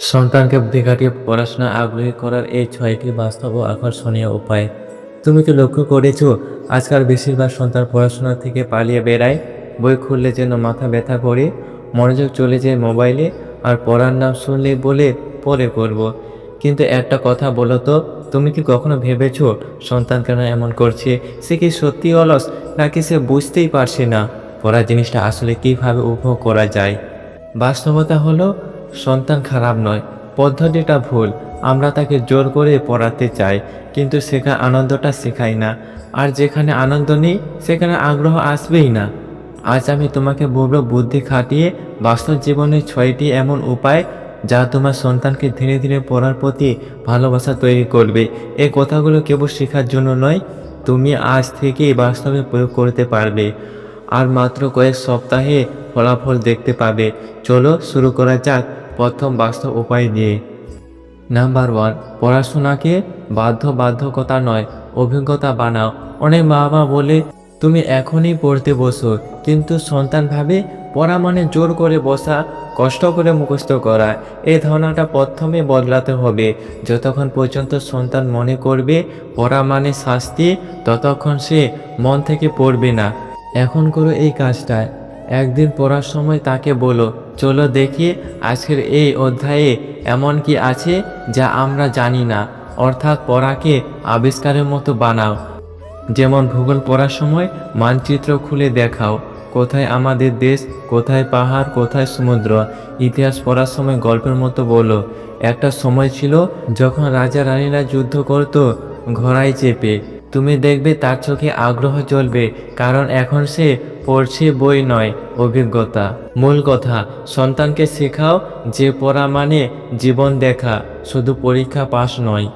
সন্তানকে বুদ্ধি পড়াশোনা আগ্রহী করার এই ছয়টি বাস্তব ও আকর্ষণীয় উপায়। তুমি কি লক্ষ্য করেছ আজকাল বেশিরভাগ সন্তান পড়াশোনা থেকে পালিয়ে বেড়ায়? বই খুললে যেন মাথা ব্যথা করে, মনোযোগ চলে যায় মোবাইলে, আর পড়ার নাম শুনলে বলে পরে করব। কিন্তু একটা কথা বলো তো, তুমি কি কখনো ভেবেছো সন্তান কেন এমন করছে? সে কি সত্যি অলস, নাকি সে বুঝতেই পারছে না? পড়ার জিনিসটা আসলে কীভাবে উপভোগ করা যায়? বাস্তবতা হলো সন্তান খারাপ নয়, পদ্ধতিটা ভুল। আমরা তাকে জোর করে পড়াতে চাই, কিন্তু শেখা আনন্দটা শেখাই না। আর যেখানে আনন্দ নেই, সেখানে আগ্রহ আসবেই না। আজ আমি তোমাকে বলব বুদ্ধি খাটিয়ে বাস্তব জীবনের ছয়টি এমন উপায় যা তোমার সন্তানকে ধীরে ধীরে পড়ার প্রতি ভালোবাসা তৈরি করবে। এই কথাগুলো কেবল শেখার জন্য নয়, তুমি আজ থেকেই বাস্তবে প্রয়োগ করতে পারবে। আর মাত্র কয়েক সপ্তাহে ফলাফল দেখতে পাবে। চলো শুরু করা যাক প্রথম বাস্তব উপায় দিয়ে নাম্বার ওয়ান পড়াশোনাকে বাধ্য বাধ্যকতা নয়, অভিজ্ঞতা বানাও। অনেক মা বাবা বলে, তুমি এখনই পড়তে বসো। কিন্তু সন্তান ভাবে, পড়া মানে জোর করে বসা, কষ্ট করে মুখস্থ করা। এই ধারণাটা প্রথমে বদলাতে হবে। যতক্ষণ পর্যন্ত সন্তান মনে করবে, পড়া মানে শাস্তি, ততক্ষণ সে মন থেকে পড়বে না। এখন করো এই কাজটা। একদিন পড়ার সময় তাকে বলো, চলো দেখি আজকের এই অধ্যায়ে এমন কি আছে যা আমরা জানি না। অর্থাৎ পড়াকে আবিষ্কারের মতো বানাও। যেমন ভূগোল পড়ার সময় মানচিত্র খুলে দেখাও, কোথায় আমাদের দেশ, কোথায় পাহাড়, কোথায় সমুদ্র। ইতিহাস পড়ার সময় গল্পের মতো বলো। একটা সময় ছিল যখন রাজা রানীরা যুদ্ধ করত, ঘোড়ায় চেপে। তুমি দেখবে তার চোখে আগ্রহ চলবে কারণ এখন সে পড়ছে বই নয়, অভিজ্ঞতা। মূল কথা, সন্তানকে শেখাও, যে পড়া মানে জীবন দেখা, শুধু পরীক্ষা পাস নয়।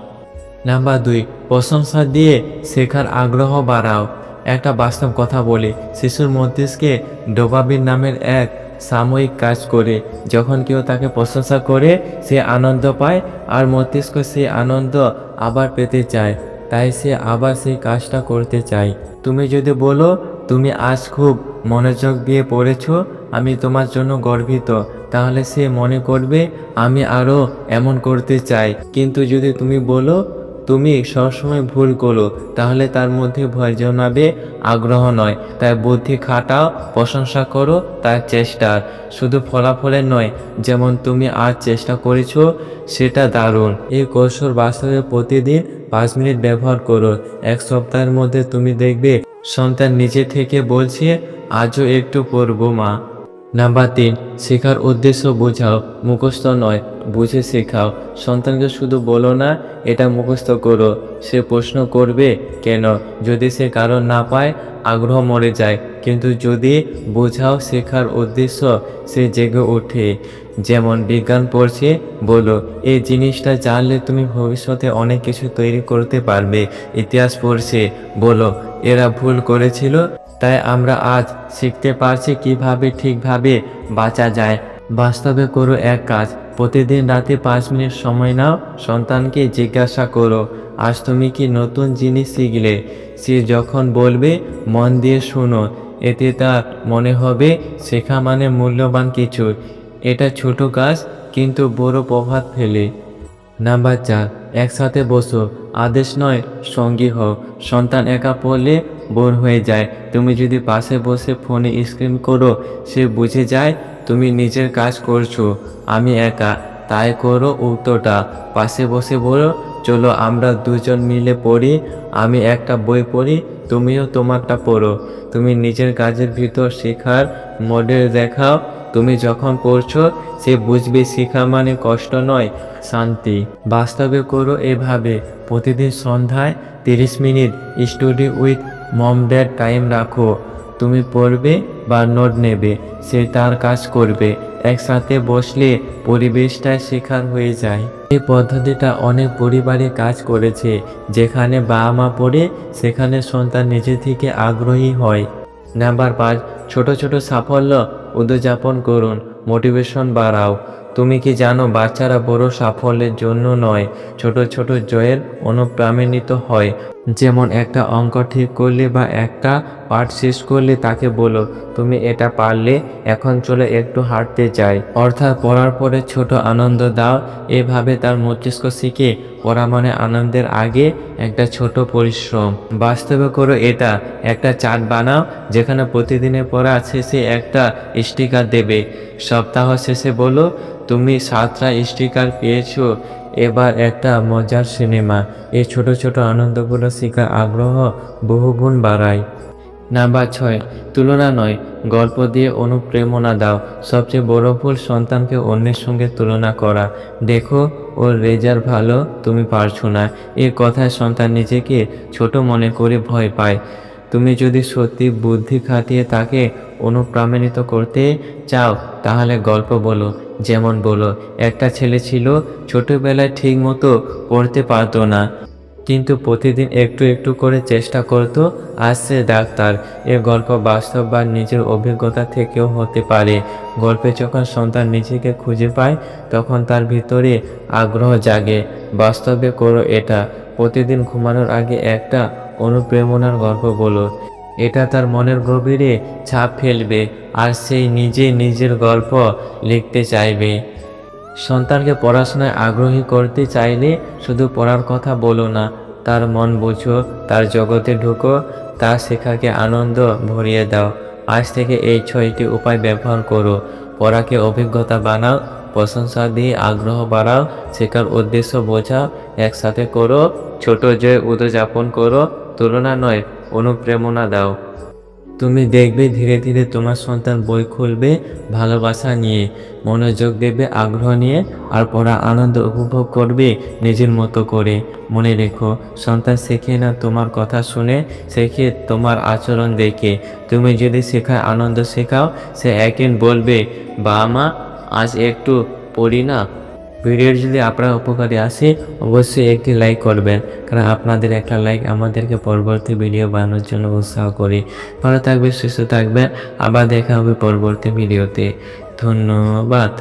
নাম্বার দুই, প্রশংসা দিয়ে শেখার আগ্রহ বাড়াও। একটা বাস্তব কথা বলি, শিশুর মস্তিষ্কে ডোপামিন নামের এক সাময়িক কাজ করে, যখন কেউ তাকে প্রশংসা করে, সে আনন্দ পায়, আর মস্তিষ্ক সেই আনন্দ আবার পেতে চায়, তাই সে আবার সেই কাজটা করতে চায়। তুমি যদি বলো তুমি আজ খুব মনোযোগ দিয়ে পড়েছ, আমি তোমার জন্য গর্বিত। তাহলে সে মনে করবে, আমি আরও এমন করতে চাই। কিন্তু যদি তুমি বলো, তুমি সবসময় ভুল করো, তাহলে তার মধ্যে ভয় জন্মাবে আগ্রহ নয়। তাই বুদ্ধি খাটাও, প্রশংসা করো, তার চেষ্টার শুধু ফলাফলের নয়, যেমন তুমি আর চেষ্টা করেছ, সেটা দারুণ। এই কৌশল বাস্তবে প্রতিদিন পাঁচ মিনিট ব্যবহার করো। এক সপ্তাহের মধ্যে তুমি দেখবে সন্তান নিজে থেকে বলছে, আজও একটু পড়ব, মা। নাম্বার তিন, শেখার উদ্দেশ্য বোঝাও, মুখস্থ নয়, বুঝে শেখাও। সন্তানকে শুধু বলো না, এটা মুখস্থ করো। সে প্রশ্ন করবে, কেন? যদি সে কারণ না পায়, আগ্রহ মরে যায়। কিন্তু যদি বোঝাও শেখার উদ্দেশ্য, সে জেগে ওঠে। যেমন বিজ্ঞান পড়ছে, বলো, এই জিনিসটা জানলে তুমি ভবিষ্যতে অনেক কিছু তৈরি করতে পারবে। ইতিহাস পড়ছে, বলো এরা ভুল করেছিল, তাই আমরা আজ শিখতে পারছি কীভাবে ঠিকভাবে বাঁচা যায়। বাস্তবে করো এক কাজ, প্রতিদিন রাতে পাঁচ মিনিট সময় নাও, সন্তানকে জিজ্ঞাসা করো, আজ তুমি কি নতুন জিনিস শিখলে? সে যখন বলবে, মন দিয়ে শোনো, এতে তার মনে হবে শেখা মানে মূল্যবান কিছু। এটা ছোট কাজ, কিন্তু বড় প্রভাব ফেলে। নাম্বার চার একসাথে বসো। আদেশ নয়, সঙ্গী হও। সন্তান একা পড়লে বোর হয়ে যায়। তুমি যদি পাশে বসে ফোনে স্ক্রিন করো, সে বুঝে যায় তুমি নিজের কাজ করছ। আমি একা, তাই করো উত্তরটা পাশে বসে বলো, চলো আমরা দুজন মিলে পড়ি। আমি একটা বই পড়ি, তুমিও তোমারটা পড়ো। তুমি নিজের কাজের ভিতর শেখার মডেল দেখাও। তুমি যখন পড়ছো সে বুঝবে শেখা মানে কষ্ট নয়। শান্তি। বাস্তবে করো এভাবে। প্রতিদিন সন্ধ্যায় তিরিশ minute study with mom dad time রাখো। তুমি পড়বে বা নোট নেবে, সে তার কাজ করবে। একসাথে বসলে পরিবেশটা শেখার হয়ে যায়। এই পদ্ধতিটা অনেক পরিবারে কাজ করেছে। যেখানে বাবা মা পড়ে, সেখানে সন্তান নিজে থেকে আগ্রহী হয়। নাম্বার পাঁচ, ছোট ছোট সাফল্য উদযাপন করুন। মোটিভেশন বাড়াও। তুমি কি জানো, বাচ্চারা বড় সাফল্যের জন্য নয়, ছোট ছোট জয়ের অনুপ্রাণিত হয়। যেমন একটা অঙ্ক ঠিক করলে বা একটা পাঠ শেষ করলে তাকে বলো, তুমি এটা পারলে, এখন চলে একটু হাঁটতে চাই অর্থাৎ পড়ার পরে ছোট আনন্দ দাও, এভাবে তার মস্তিষ্ক শিখে পড়া মানে আনন্দের আগে একটা ছোট পরিশ্রম। বাস্তবে করো এটা, একটা চার্ট বানাও, যেখানে প্রতিদিনের পড়া শেষে একটা স্টিকার দেবে। সপ্তাহ শেষে বলো তুমি সাতটা স্টিকার পেয়েছ, এবার একটা মজার সিনেমা। এই ছোট ছোট আনন্দগুলো শেখার আগ্রহ বহুগুণ বাড়ায়। নাম্বার ছয়, তুলনা নয়, গল্প দিয়ে অনুপ্রেরণা দাও। সবচেয়ে বড় ভুল সন্তানকে অন্যের সঙ্গে তুলনা করা। দেখো, ওর রেজাল্ট ভালো, তুমি পারছ না। এই কথায় সন্তান নিজেকে ছোট মনে করে ভয় পায়। তুমি যদি সত্যি বুদ্ধি খাটিয়ে তাকে অনুপ্রাণিত করতে চাও, তাহলে গল্প বলো। যেমন বলো, একটা ছেলে ছিল, ছোটবেলায় ঠিক মতো পড়তে পারতো না। কিন্তু প্রতিদিন একটু একটু করে চেষ্টা করত আসছে ডাক্তার। এ গল্প বাস্তব বা নিজের অভিজ্ঞতা থেকেও হতে পারে। গল্পে যখন সন্তান নিজেকে খুঁজে পায়, তখন তার ভিতরে আগ্রহ জাগে। বাস্তবে করো এটা। প্রতিদিন ঘুমানোর আগে একটা অনুপ্রেরণার গল্প বলো। এটা তার মনের গভীরে ছাপ ফেলবে আর সেই নিজে নিজের গল্প লিখতে চাইবে। সন্তানকে পড়াশোনায় আগ্রহী করতে চাইলে শুধু পড়ার কথা বলো না, তার মন বুঝো, তার জগতে ঢুকো তার শেখাকে আনন্দ ভরিয়ে দাও। আজ থেকে এই ছয়টি উপায় ব্যবহার করো। পড়াকে অভিজ্ঞতা বানাও, প্রশংসা দিয়ে আগ্রহ বাড়াও, শেখার উদ্দেশ্য বোঝাও, একসাথে করো, ছোট জয় উদযাপন করো, তুলনা নয় অনুপ্রেরণা দাও। তুমি দেখবে ধীরে ধীরে তোমার সন্তান বই খুলবে, ভালোবাসা নিয়ে, মনোযোগ দেবে, আগ্রহ নিয়ে, আর পড়া আনন্দ উপভোগ করবে নিজের মতো করে। মনে রেখো, সন্তান শেখে না তোমার কথা শুনে, শেখে তোমার আচরণ দেখে। তুমি যদি শেখায় আনন্দ শেখাও, সে একদিন বলবে বা মা, আজ একটু পড়ি না? ভিডিওর যদি আপনার উপকারে আসে, অবশ্যই একটি লাইক করবেন। কারণ আপনাদের একটা লাইক আমাদেরকে পরবর্তী ভিডিও বানানোর জন্য উৎসাহ করে। ভালো থাকবে সুস্থ থাকবেন। আবার দেখা হবে পরবর্তী ভিডিওতে ধন্যবাদ।